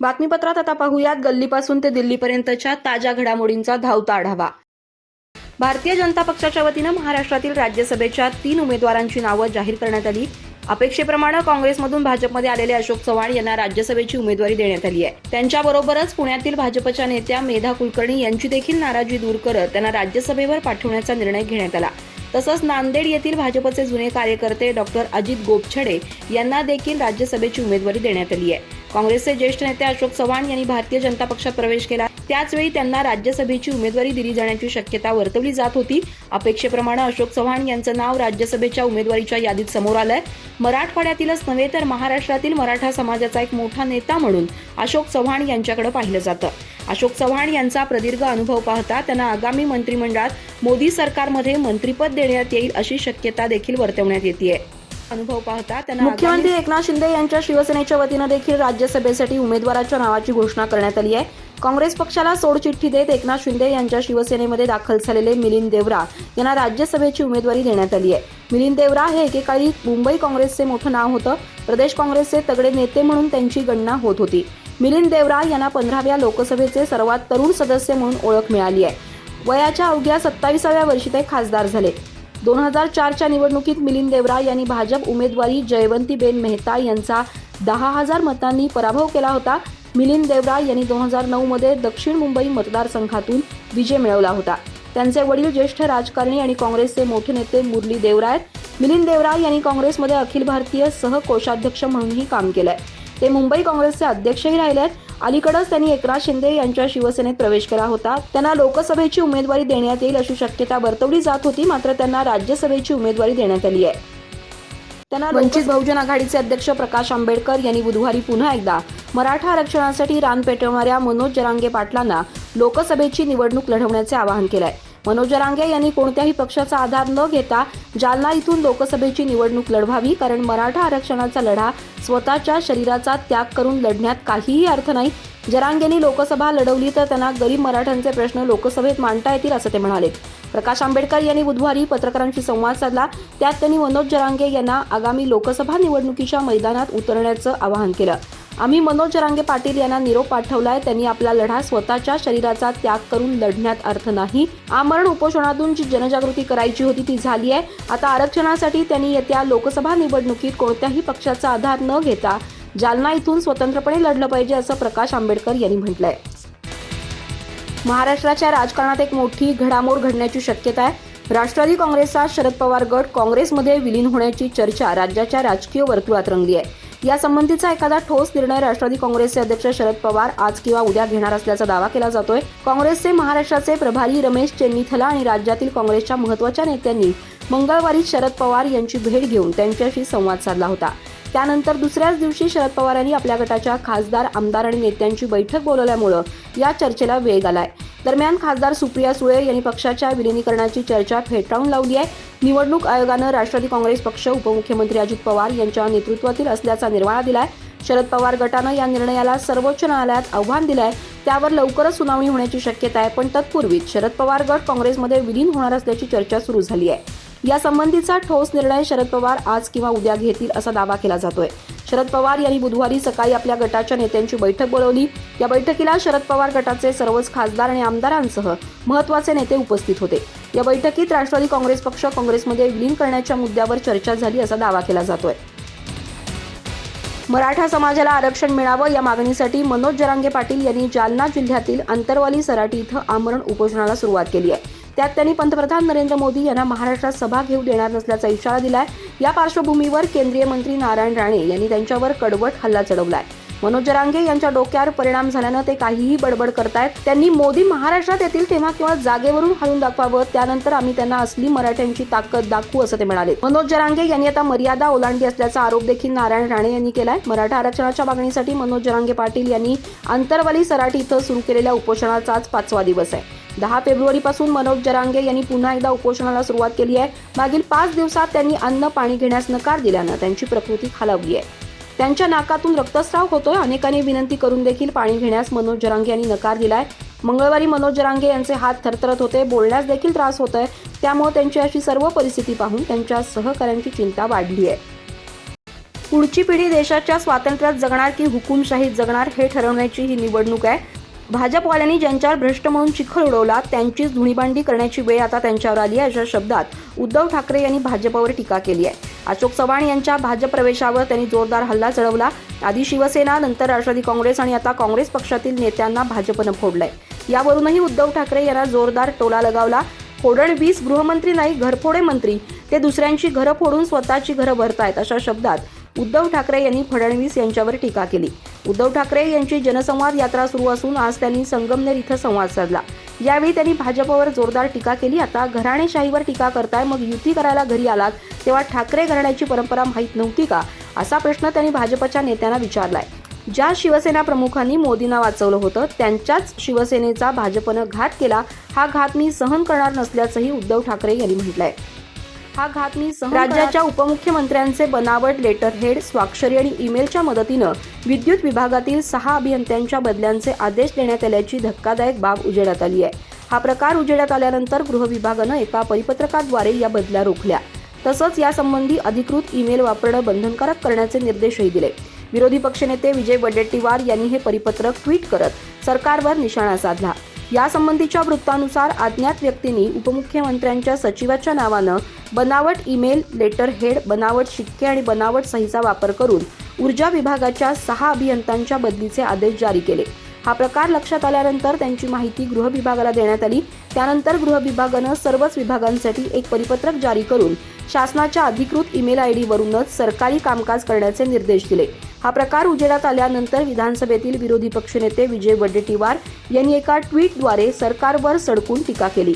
बातमीपत्रात आता पाहूयात गल्लीपासून ते दिल्लीपर्यंतच्या ताज्या घडामोडींचा धावता आढावा. भारतीय जनता पक्षाच्या वतीनं महाराष्ट्रातील राज्यसभेच्या तीन उमेदवारांची नावं जाहीर करण्यात आली. अपेक्षेप्रमाणे काँग्रेसमधून भाजपमध्ये आलेले अशोक चव्हाण यांना राज्यसभेची उमेदवारी देण्यात आली आहे. त्यांच्याबरोबरच पुण्यातील भाजपच्या नेत्या मेधा कुलकर्णी यांची देखील नाराजी दूर करत त्यांना राज्यसभेवर पाठवण्याचा निर्णय घेण्यात आला. तसंच नांदेड येथील भाजपचे जुने कार्यकर्ते डॉक्टर अजित गोपछडे यांना देखील राज्यसभेची उमेदवारी देण्यात आली आहे. काँग्रेसचे ज्येष्ठ नेते अशोक चव्हाण यांनी भारतीय जनता पक्षात प्रवेश केला. त्याचवेळी त्यांना राज्यसभेची उमेदवारी दिली जाण्याची शक्यता वर्तवली जात होती. अपेक्षेप्रमाणे अशोक चव्हाण यांचं नाव राज्यसभेच्या उमेदवारीच्या यादीत समोर आलंय. मराठवाड्यातीलच नव्हे तर महाराष्ट्रातील मराठा समाजाचा एक मोठा नेता म्हणून अशोक चव्हाण यांच्याकडे पाहिलं जातं. अशोक चव्हाण यांचा प्रदीर्घ अनुभव पाहता त्यांना आगामी मंत्रिमंडळात मोदी सरकारमध्ये मंत्रिपद देण्यात येईल अशी शक्यता देखील वर्तवण्यात येते अनुभव पाहता त्यांना मुख्यमंत्री एकनाथ शिंदे यांच्या शिवसेनेच्या वतीनं देखील राज्यसभेसाठी उमेदवाराच्या नावाची घोषणा करण्यात आली आहे. काँग्रेस पक्षाला सोडचिठ्ठी देत एकनाथ शिंदे यांच्या शिवसेनेमध्ये दाखल झालेले मिलिंद देवरा यांना राज्यसभेची उमेदवारी देण्यात आली आहे. मिलिंद देवरा हे एकेकाळी मुंबई काँग्रेसचे मोठं नाव होतं. प्रदेश काँग्रेसचे तगडे नेते म्हणून त्यांची गणना होत होती. मिलिंद देवरा यांना पंधराव्या लोकसभेचे सर्वात तरुण सदस्य म्हणून ओळख मिळाली आहे. वयाच्या अवघ्या सत्तावीसाव्या वर्षी ते खासदार झाले. दोन हजार चारच्या निवडणुकीत मिलिंद देवरा यांनी भाजप उमेदवारी जयवंतीबेन मेहता यांचा दहा हजार मतांनी पराभव केला होता. मिलिंद देवरा यांनी दोन हजार नऊमध्ये दक्षिण मुंबई मतदारसंघातून विजय मिळवला होता. त्यांचे वडील ज्येष्ठ राजकारणी आणि काँग्रेसचे मोठे नेते मुरली देवरा आहेत. मिलिंद देवरा यांनी काँग्रेसमध्ये अखिल भारतीय सहकोषाध्यक्ष म्हणूनही काम केलं आहे ते मुंबई काँग्रेसचे अध्यक्षही राहिले आहेत अलीकडेच त्यांनी एकनाथ शिंदे यांच्या शिवसेनेत प्रवेश केला होता. त्यांना लोकसभेची उमेदवारी देण्यात येईल अशी शक्यता वर्तवली जात होती मात्र त्यांना राज्यसभेची उमेदवारी देण्यात आली आहे. त्यांना वंचित बहुजन आघाडीचे अध्यक्ष प्रकाश आंबेडकर यांनी बुधवारी पुन्हा एकदा मराठा आरक्षणासाठी रान पेटवणाऱ्या मनोज जरांगे पाटलांना लोकसभेची निवडणूक लढवण्याचे आवाहन केलंय. मनोज जरांगे यांनी कोणत्याही पक्षाचा आधार न घेता जालना इथून लोकसभेची निवडणूक लढवावी कारण मराठा आरक्षणाचा लढा स्वतःच्या शरीराचा त्याग करून लढण्यात काहीही अर्थ नाही. जरांगेंनी लोकसभा लढवली तर त्यांना गरीब मराठ्यांचे प्रश्न लोकसभेत मांडता येतील असं ते म्हणाले. प्रकाश आंबेडकर यांनी बुधवारी पत्रकारांशी संवाद साधला. त्यात त्यांनी मनोज जरांगे यांना आगामी लोकसभा निवडणुकीच्या मैदानात उतरण्याचं आवाहन केलं. आम्ही मनोज रांगे पाटील यांना निरोप पाठवलाय. त्यांनी आपला लढा स्वतःच्या शरीराचा त्याग करून लढण्यात अर्थ नाही. आमरण उपोषणातून जी जनजागृती करायची होती ती झाली आहे. आता आरक्षणासाठी त्यांनी येत्या लोकसभा निवडणुकीत कोणत्याही पक्षाचा आधार न घेता जालना इथून स्वतंत्रपणे लढलं पाहिजे असं प्रकाश आंबेडकर यांनी म्हटलंय. महाराष्ट्राच्या राजकारणात एक मोठी घडामोड घडण्याची शक्यता आहे. राष्ट्रवादी काँग्रेसचा शरद पवार गट काँग्रेसमध्ये विलीन होण्याची चर्चा राज्याच्या राजकीय वर्तुळात रंगली आहे. यासंबंधीचा एखादा ठोस निर्णय राष्ट्रवादी काँग्रेसचे अध्यक्ष शरद पवार आज किंवा उद्या घेणार असल्याचा दावा केला जातोय. काँग्रेसचे महाराष्ट्राचे प्रभारी रमेश चेन्नीथला आणि राज्यातील काँग्रेसच्या महत्त्वाच्या नेत्यांनी मंगळवारी शरद पवार यांची भेट घेऊन त्यांच्याशी संवाद साधला होता. त्यानंतर दुसऱ्याच दिवशी शरद पवारांनी आपल्या गटाच्या खासदार आमदार आणि नेत्यांची बैठक बोलवल्यामुळं या चर्चेला वेग आलाय. दरम्यान खासदार सुप्रिया सुळे यांनी पक्षाच्या विलिनीकरणाची चर्चा फेटाळून लावली आहे. निवडणूक आयोगानं राष्ट्रवादी काँग्रेस पक्ष उपमुख्यमंत्री अजित पवार यांच्या नेतृत्वातील असल्याचा निर्वाळा दिलाय. शरद पवार गटानं या निर्णयाला सर्वोच्च न्यायालयात आव्हान दिलंय. त्यावर लवकरच सुनावणी होण्याची शक्यता आहे पण तत्पूर्वीच शरद पवार गट काँग्रेसमध्ये विलीन होणार असल्याची चर्चा सुरू झाली आहे. यासंबंधीचा ठोस निर्णय शरद पवार आज किंवा उद्या घेतील असा दावा केला जातोय. शरद पवार यांनी बुधवारी सकाळी आपल्या गटाच्या नेत्यांची बैठक बोलवली. या बैठकीला शरद पवार गटाचे सर्वच खासदार आणि आमदारांसह महत्त्वाचे नेते उपस्थित होते. या बैठकीत राष्ट्रवादी काँग्रेस पक्ष काँग्रेसमध्ये विलीन करण्याच्या मुद्द्यावर चर्चा झाली असा दावा केला जातोय. मराठा समाजाला आरक्षण मिळावं या मागणीसाठी मनोज जरांगे पाटील यांनी जालना जिल्ह्यातील अंतरवाली सराटी इथं आमरण उपोषणाला सुरुवात केली आहे. त्यात त्यांनी पंतप्रधान नरेंद्र मोदी यांना महाराष्ट्रात सभा घेऊ देणार नसल्याचा इशारा दिलाय. या पार्श्वभूमीवर केंद्रीय मंत्री नारायण राणे यांनी त्यांच्यावर कडवट हल्ला चढवलाय. मनोज जरांगे यांच्या डोक्यावर परिणाम झाल्यानं ते काहीही बडबड करतायत. त्यांनी मोदी महाराष्ट्रात येतील तेव्हा किंवा जागेवरून हलून दाखवावं त्यानंतर आम्ही त्यांना असली मराठ्यांची ताकद दाखवू असं ते म्हणाले. मनोज जरांगे यांनी आता मर्यादा ओलांडली असल्याचा आरोप देखील नारायण राणे यांनी केलाय. मराठा आरक्षणाच्या मागणीसाठी मनोज जरांगे पाटील यांनी अंतरवाली सराटी इथं सुरू केलेल्या उपोषणाचा आज पाचवा दिवस आहे. दहा फेब्रुवारीपासून मनोज जरांगे यांनी पुन्हा एकदा उपोषणाला सुरुवात केली आहे. मागील पाच दिवसात त्यांनी अन्न पाणी घेण्यास नकार दिल्यानं त्यांची प्रकृती खालावली आहे. त्यांच्या नाकातून रक्तस्राव होतोय. अनेकांनी विनंती करून देखील पाणी घेण्यास मनोज जरांगे यांनी नकार दिलाय. मंगळवारी मनोज जरांगे यांचे हात थरथरत होते. बोलण्यास देखील त्रास होतोय. त्यामुळे त्यांची अशी सर्व परिस्थिती पाहून त्यांच्या सहकाऱ्यांची चिंता वाढली आहे. पुढची पिढी देशाच्या स्वातंत्र्यात जगणार की हुकुमशाहीत जगणार हे ठरवण्याची ही निवडणूक आहे. भाजपवाल्यांनी ज्यांच्यावर भ्रष्ट म्हणून चिखल उडवला त्यांचीच धुणीबांडी करण्याची वेळ आता त्यांच्यावर आली आहे अशा शब्दात उद्धव ठाकरे यांनी भाजपवर टीका केली आहे. अशोक चव्हाण यांच्या भाजप प्रवेशावर त्यांनी जोरदार हल्ला चढवला. आधी शिवसेना नंतर राष्ट्रवादी काँग्रेस आणि आता काँग्रेस पक्षातील नेत्यांना भाजपनं फोडलंय. यावरूनही उद्धव ठाकरे यांना जोरदार टोला लगावला. फोडणवीस गृहमंत्री नाही घरफोडे मंत्री. ते दुसऱ्यांची घरं फोडून स्वतःची घरं भरतायत अशा शब्दात उद्धव ठाकरे यांनी फडणवीस यांच्यावर टीका केली. उद्धव ठाकरे यांची जनसंवाद यात्रा सुरू असून आज त्यांनी संगमनेर इथं संवाद साधला. यावेळी त्यांनी भाजपवर जोरदार टीका केली. आता घराणेशाहीवर टीका करताय मग युती करायला घरी आलात तेव्हा ठाकरे घराण्याची परंपरा माहीत नव्हती का? असा प्रश्न त्यांनी भाजपच्या नेत्यांना विचारलाय. ज्या शिवसेना प्रमुखांनी मोदींना वाचवलं होतं त्यांच्याच शिवसेनेचा भाजपनं घात केला. हा घात मी सहन करणार नसल्याचंही उद्धव ठाकरे यांनी म्हटलंय. हा घात मी राज्याच्या उपमुख्यमंत्र्यांचे बनावट लेटर हेड स्वाक्षरी आणि ईमेलच्या मदतीनं विद्युत विभागातील सहा अभियंत्यांच्या बदल्यांचे आदेश देण्यात आल्याची धक्कादायक बाब उजेडात आली आहे. हा प्रकार उजेडात आल्यानंतर गृह विभागानं एका परिपत्रकाद्वारे या बदल्या रोखल्या. तसंच यासंबंधी अधिकृत ईमेल वापरणं बंधनकारक करण्याचे निर्देशही दिले. विरोधी पक्षनेते विजय वडेट्टीवार यांनी हे परिपत्रक ट्विट करत सरकारवर निशाणा साधला. यासंबंधीच्या वृत्तानुसार अज्ञात व्यक्तींनी उपमुख्यमंत्र्यांच्या सचिवाच्या नावानं बनावट ईमेल लेटर हेड बनावट शिक्के आणि बनावट सहीचा वापर करून ऊर्जा विभागाच्या सहा अभियंत्यांच्या बदलीचे आदेश जारी केले. हा प्रकार लक्षात आल्यानंतर त्यांची माहिती गृह विभागाला देण्यात आली. त्यानंतर गृह विभागानं सर्वच विभागांसाठी एक परिपत्रक जारी करून शासनाच्या अधिकृत ईमेल आय वरूनच सरकारी कामकाज करण्याचे निर्देश दिले. हा प्रकार उजेडात आल्यानंतर विधानसभेतील विरोधी पक्षनेते विजय वडेट्टीवार यांनी एका ट्विटद्वारे सरकारवर सडकून टीका केली.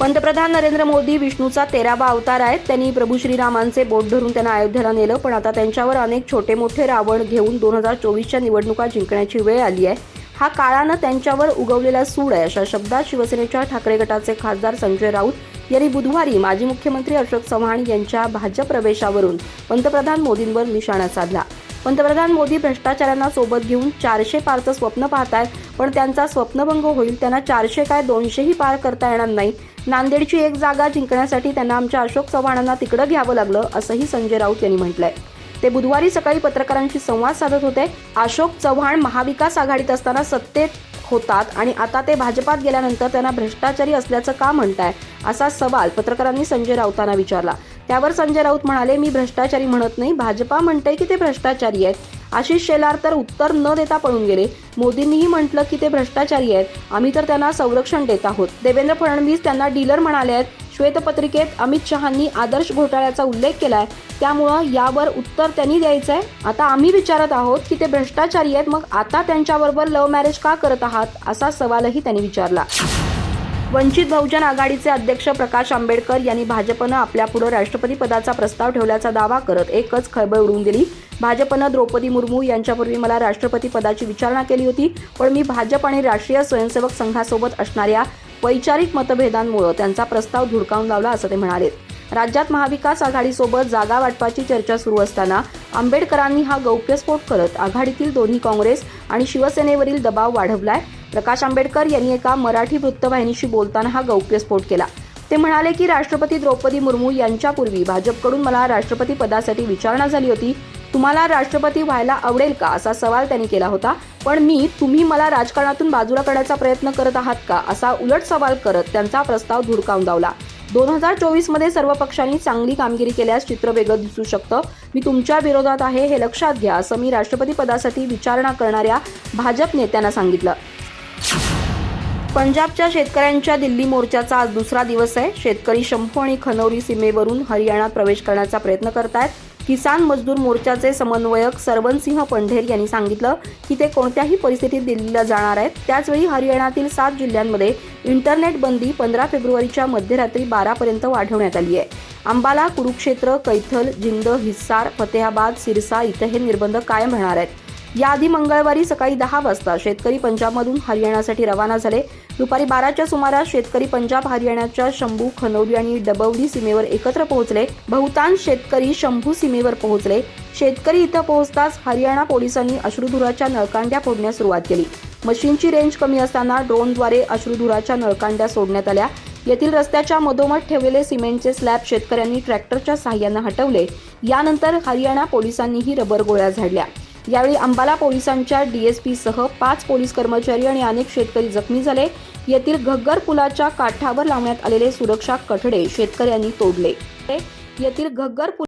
पंतप्रधान नरेंद्र मोदी विष्णूचा तेरावा अवतार आहेत. त्यांनी प्रभू श्रीरामांचे बोट धरून त्यांना अयोध्येला नेलं पण आता त्यांच्यावर अनेक छोटे मोठे रावण घेऊन दोन हजार चोवीसच्या निवडणुका जिंकण्याची वेळ आली आहे. हा काळानं त्यांच्यावर उगवलेला सूड आहे अशा शब्दात शिवसेनेच्या ठाकरे गटाचे खासदार संजय राऊत यांनी बुधवारी माजी मुख्यमंत्री अशोक चव्हाण यांच्या भाजप प्रवेशावरून पंतप्रधान मोदींवर निशाणा साधला. पंतप्रधान मोदी भ्रष्टाचारांना सोबत घेऊन चारशे पारचं स्वप्न पाहतायत पण त्यांचा स्वप्नभंग होईल त्यांना चारशे काय दोनशेही पार करता येणार नाही. नांदेडची एक जागा जिंकण्यासाठी त्यांना आमच्या अशोक चव्हाणांना तिकडं घ्यावं लागलं असंही संजय राऊत यांनी म्हटलंय. ते बुधवारी सकाळी पत्रकारांशी संवाद साधत होते. अशोक चव्हाण महाविकास आघाडीत असताना सत्तेत होतात आणि आता ते भाजपात गेल्यानंतर त्यांना भ्रष्टाचारी असल्याचं का म्हणताय असा सवाल पत्रकारांनी संजय राऊतांना विचारला. त्यावर संजय राऊत म्हणाले मी भ्रष्टाचारी म्हणत नाही. भाजपा म्हणते की ते भ्रष्टाचारी आहेत. आशिष शेलार तर उत्तर न देता पळून गेले. मोदींनीही म्हटलं की ते भ्रष्टाचारी आहेत. आम्ही तर त्यांना संरक्षण देत आहोत. देवेंद्र फडणवीस त्यांना डीलर म्हणाले आहेत. श्वेतपत्रिकेत अमित शहांनी आदर्श घोटाळ्याचा उल्लेख केलाय. त्यामुळं यावर उत्तर त्यांनी द्यायचं आहे आता आम्ही विचारत आहोत की ते भ्रष्टाचारी आहेत मग आता त्यांच्याबरोबर लव्ह मॅरेज का करत आहात असा सवालही त्यांनी विचारला. वंचित बहुजन आघाडीचे अध्यक्ष प्रकाश आंबेडकर यांनी भाजपनं आपल्यापुढं राष्ट्रपती पदाचा प्रस्ताव ठेवल्याचा दावा करत एकच खळबळ उडवून दिली. भाजपनं द्रौपदी मुर्मू यांच्यापूर्वी मला राष्ट्रपती पदाची विचारणा केली होती पण मी भाजप आणि राष्ट्रीय स्वयंसेवक संघासोबत असणाऱ्या वैचारिक मतभेदांमुळे त्यांचा प्रस्ताव धुडकावून लावला असं ते म्हणाले. राज्यात महाविकास आघाडीसोबत जागा वाटपाची चर्चा सुरू असताना आंबेडकरांनी हा गौप्यस्फोट करत आघाडीतील दोन्ही काँग्रेस आणि शिवसेनेवरील दबाव वाढवलाय. प्रकाश आंबेडकर यांनी एका मराठी वृत्तवाहिनीशी बोलताना हा गौप्यस्फोट केला. ते म्हणाले की राष्ट्रपती द्रौपदी मुर्मू यांच्यापूर्वी भाजपकडून मला राष्ट्रपती पदासाठी विचारणा झाली होती. तुम्हाला राष्ट्रपती व्हायला आवडेल का असा सवाल त्यांनी केला होता. पण मी तुम्ही मला राजकारणातून बाजूला करण्याचा प्रयत्न करत आहात का असा उलट सवाल करत त्यांचा प्रस्ताव धुडकावून लावला. दोन हजार चोवीसमध्ये सर्व पक्षांनी चांगली कामगिरी केल्यास चित्र वेगळं दिसू शकतं. मी तुमच्या विरोधात आहे हे लक्षात घ्या असं मी राष्ट्रपती पदासाठी विचारणा करणाऱ्या भाजप नेत्यांना सांगितलं. पंजाबच्या शेतकऱ्यांच्या दिल्ली मोर्चाचा आज दुसरा दिवस आहे. शेतकरी शंभू आणि खनौरी सीमेवरून हरियाणात प्रवेश करण्याचा प्रयत्न करतायत. किसान मजदूर मोर्चाचे समन्वयक सरवनसिंह पंढेर यांनी सांगितलं की ते कोणत्याही परिस्थितीत दिल्लीला जाणार आहेत. त्याचवेळी हरियाणातील सात जिल्ह्यांमध्ये इंटरनेट बंदी पंधरा फेब्रुवारीच्या मध्यरात्री बारापर्यंत वाढवण्यात आली आहे. अंबाला कुरुक्षेत्र कैथल जिंद हिस्सार फतेहाबाद सिरसा इथं हे निर्बंध कायम राहणार आहेत. याआधी मंगळवारी सकाळी दहा वाजता शेतकरी पंजाबमधून हरियाणासाठी रवाना झाले. दुपारी बाराच्या सुमारास शेतकरी पंजाब हरियाणाच्या शंभू खनौरी आणि डबवली सीमेवर एकत्र पोहोचले. बहुतांश शेतकरी शंभू सीमेवर पोहोचले. शेतकरी इथं पोहोचताच हरियाणा पोलिसांनी अश्रुधुराच्या नळकांड्या फोडण्यास सुरुवात केली. मशीनची रेंज कमी असताना ड्रोनद्वारे अश्रुधुराच्या नळकांड्या सोडण्यात आल्या. येथील रस्त्याच्या मधोमध ठेवलेले सिमेंटचे स्लॅब शेतकऱ्यांनी ट्रॅक्टरच्या सहाय्यानं हटवले. यानंतर हरियाणा पोलिसांनीही रबर गोळ्या झाडल्या. यावेळी अंबाला पोलिसांच्या डीएसपी सह पाच पोलीस कर्मचारी आणि अनेक शेतकरी जखमी झाले. येथील घग्गर पुलाच्या काठावर लावण्यात आलेले सुरक्षा कठडे शेतकऱ्यांनी तोडले. येथील घग्गर पुल